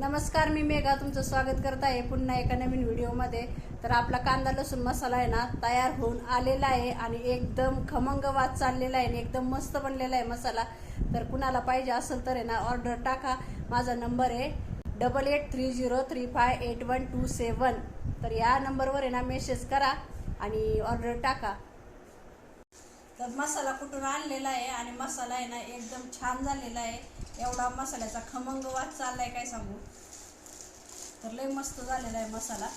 नमस्कार मी मेघा तुमचं स्वागत करत आहे पुन्हा एका नवीन व्हिडिओमध्ये. तर आपला कांदा लसूण मसाला आहे ना तयार होऊन आलेला आहे आणि एकदम खमंग वाद चाललेला आहे आणि एकदम मस्त बनलेला आहे मसाला. तर कुणाला पाहिजे असेल तर आहे ना ऑर्डर टाका. माझा नंबर आहे double eight three zero three five eight one two seven तर या नंबरवर आहे ना मेसेज करा आणि ऑर्डर टाका. तर मसाला कुठून आणलेला आहे आणि मसाला आहे ना एकदम छान झालेला आहे. एवढा मसाल्याचा खमंग वास चाललाय काय सांगू? तर लय मस्त झालेला आहे मसाला.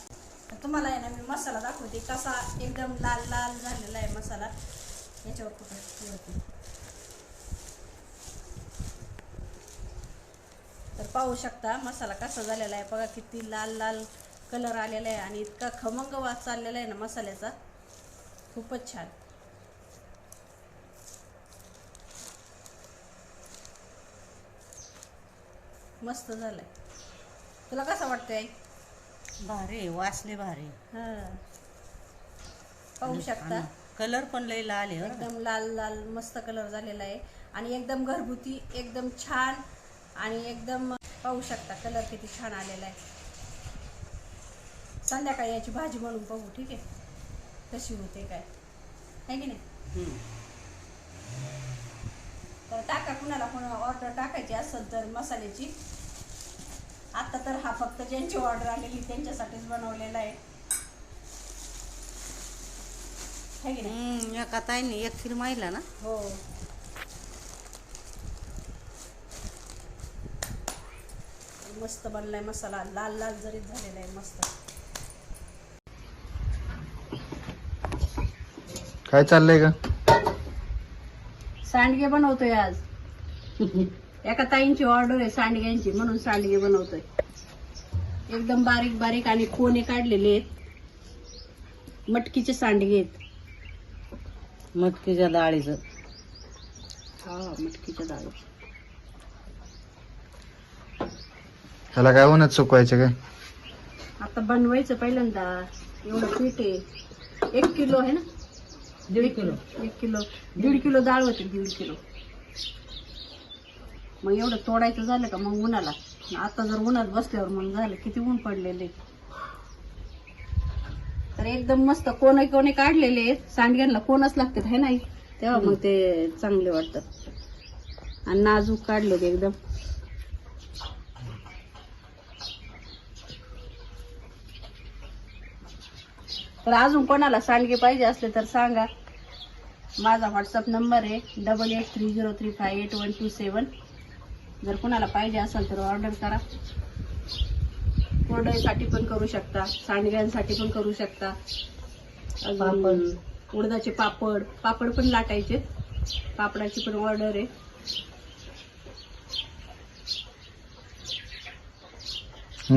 तर तुम्हाला आहे ना मी मसाला दाखवते कसा एकदम लाल लाल झालेला आहे मसाला. याच्यावर कुठं तर पाहू शकता मसाला कसा झालेला आहे. बघा किती लाल लाल कलर आलेला आहे आणि इतका खमंग वास चाललेला आहे ना मसाल्याचा. खूपच छान. मस्त झालंय. तुला कसं वाटतंय भारी वासले भारी हा. पाहू शकता. कलर पण लय लाल आहे बरं का. एकदम लाल लाल मस्त कलर झालेला आहे. आणि एकदम घरगुती एकदम छान आणि एकदम पाहू शकता कलर किती छान आलेला आहे. संध्याकाळी याची भाजी बनवून पाहू ठीक आहे? कशी होते काय? आहे की नाही? हम्म. तर टाका कुणाला कोणा ऑर्डर टाकायची असेल तर मसाल्याची. आता तर हा फक्त ज्यांची ऑर्डर आलेली त्यांच्यासाठीच बनवलेला आहे. है की नाही? एका ताईने एक किलो माहिला ना? हो. मस्त बनलाय मसाला लाल लाल जरीत झालेला आहे मस्त. काय चाललंय का सांडगे बनवतोय आज. एका ताईंची ऑर्डर आहे सांडग्यांची म्हणून सांडगे बनवतोय. एकदम बारीक बारीक आणि कोणे काढलेले आहेत. मटकीचे सांडगे आहेत. मटकीच्या डाळीचं. हा मटकीच्या डाळी. ह्याला काय उन्हात सुकवायचं काय? आता बनवायचं पहिल्यांदा. एवढं पीठ आहे. एक किलो आहे ना? दीड किलो. एक किलो. दीड किलो डाळ होती दीड किलो. मग एवढं तोडायचं झालं का मग उन्हाला? आता जर उन्हात बसल्यावर मग झालं किती ऊन पडलेले. तर एकदम मस्त कोणे कोणे काढलेले. आहेत सांडग्यांना कोणच लागतात है नाही? तेव्हा मग ते चांगले वाटतात. आणि नाजूक काढले एकदम. तर अजून कोणाला सांडगे पाहिजे असले तर सांगा. माझा व्हॉट्सअप नंबर आहे double eight three zero three five eight one two seven जर कोणाला पाहिजे असेल तर ऑर्डर करा. कोरडईसाठी पण करू शकता सांडग्यांसाठी पण करू शकता. अजून उडदाचे पापड पापड पण लाटायचे. पापडाची पण ऑर्डर आहे.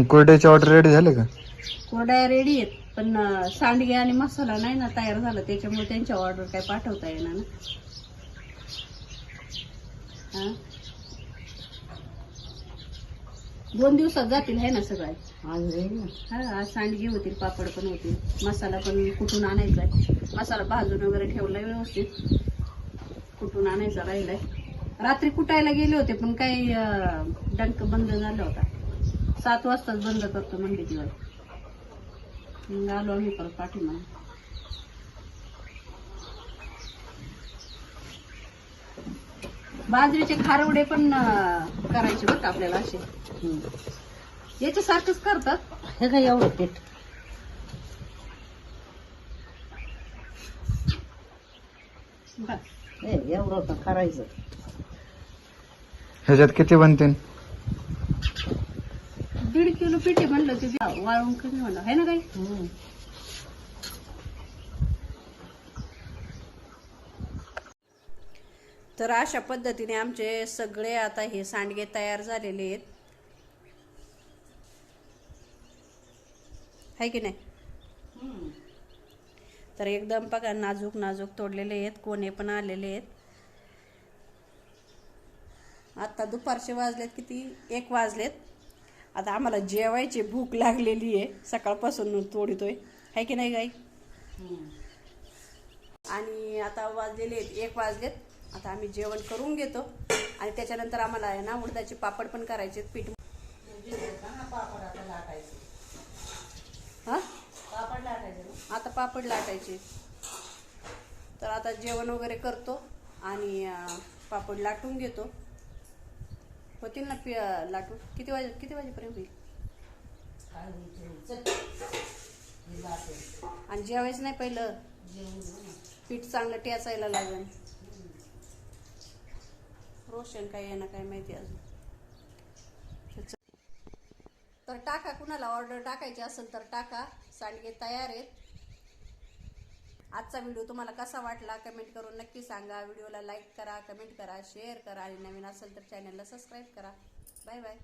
कोरड्याची ऑर्डर रेडी झाले का? कोरड्या रेडी आहेत पण सांडगे आणि मसाला नाही ना तयार झाला त्याच्यामुळे त्यांच्या ऑर्डर काय पाठवता येणार ना हा? दोन दिवसात जातील है ना सगळं? आज येईल ना. हा आज सांडगे होतील पापड पण होतील मसाला पण कुठून आणायचा आहे? मसाला भाजून वगैरे ठेवलाय व्यवस्थित. कुठून आणायचा राहिलाय? रात्री कुटायला गेले होते पण काही अं, डंक बंद झाला होता. सात वाजताच बंद करतो म्हणले दिवस मग आलो आम्ही परत पाठीमागे. बाजरीचे खारवडे पण अं, करायचे बरं का आपल्याला असे. याच्यासारखंच करतात. हे काय एवढं पीठ. हे एवढं का करायचं. ह्याच्यात किती बनतील? दीड किलो पिठे म्हणलं ते वाळून कमी होणार आहे ना काही? हम्म. तर अशा पद्धतीने आमचे सगळे आता हे सांडगे तयार झालेले आहेत. आहे की नाही. तर एकदम बघा नाजूक नाजूक तोडलेले आहेत कोणे पण आलेले आहेत. आता दुपारचे वाजलेत किती? एक वाजलेत. आता आम्हाला जेवायची भूक लागलेली आहे. सकाळपासून तोडतोय. आहे की नाही गाई. आणि आता वाजलेले आहेत एक वाजलेत. आता आम्ही जेवण करून घेतो आणि त्याच्यानंतर आम्हाला आहे ना उडदाचे पापड पण करायचे. पीठ हा पापड लाटायचं ना आता पापड लाटायचे तर आता जेवण वगैरे करतो आणि पापड लाटून घेतो होतील ना पि लाटून किती वाजे किती वाजेपर्यंत होईल हे. आणि जेवायचं नाही पहिलं. पीठ चांगलं टेचायला लागेल क्वेश्चन काय येणं काय माहिती अजून. तर तर टाका कुणाला ऑर्डर टाकायची असेल तर टाका. सांडगे तयार आहेत. आजचा व्हिडिओ तुम्हाला कसा वाटला कमेंट करून नक्की सांगा. व्हिडिओला लाईक करा कमेंट करा शेअर करा. आणि नवीन असेल तर चॅनलला सबस्क्राईब करा. Bye bye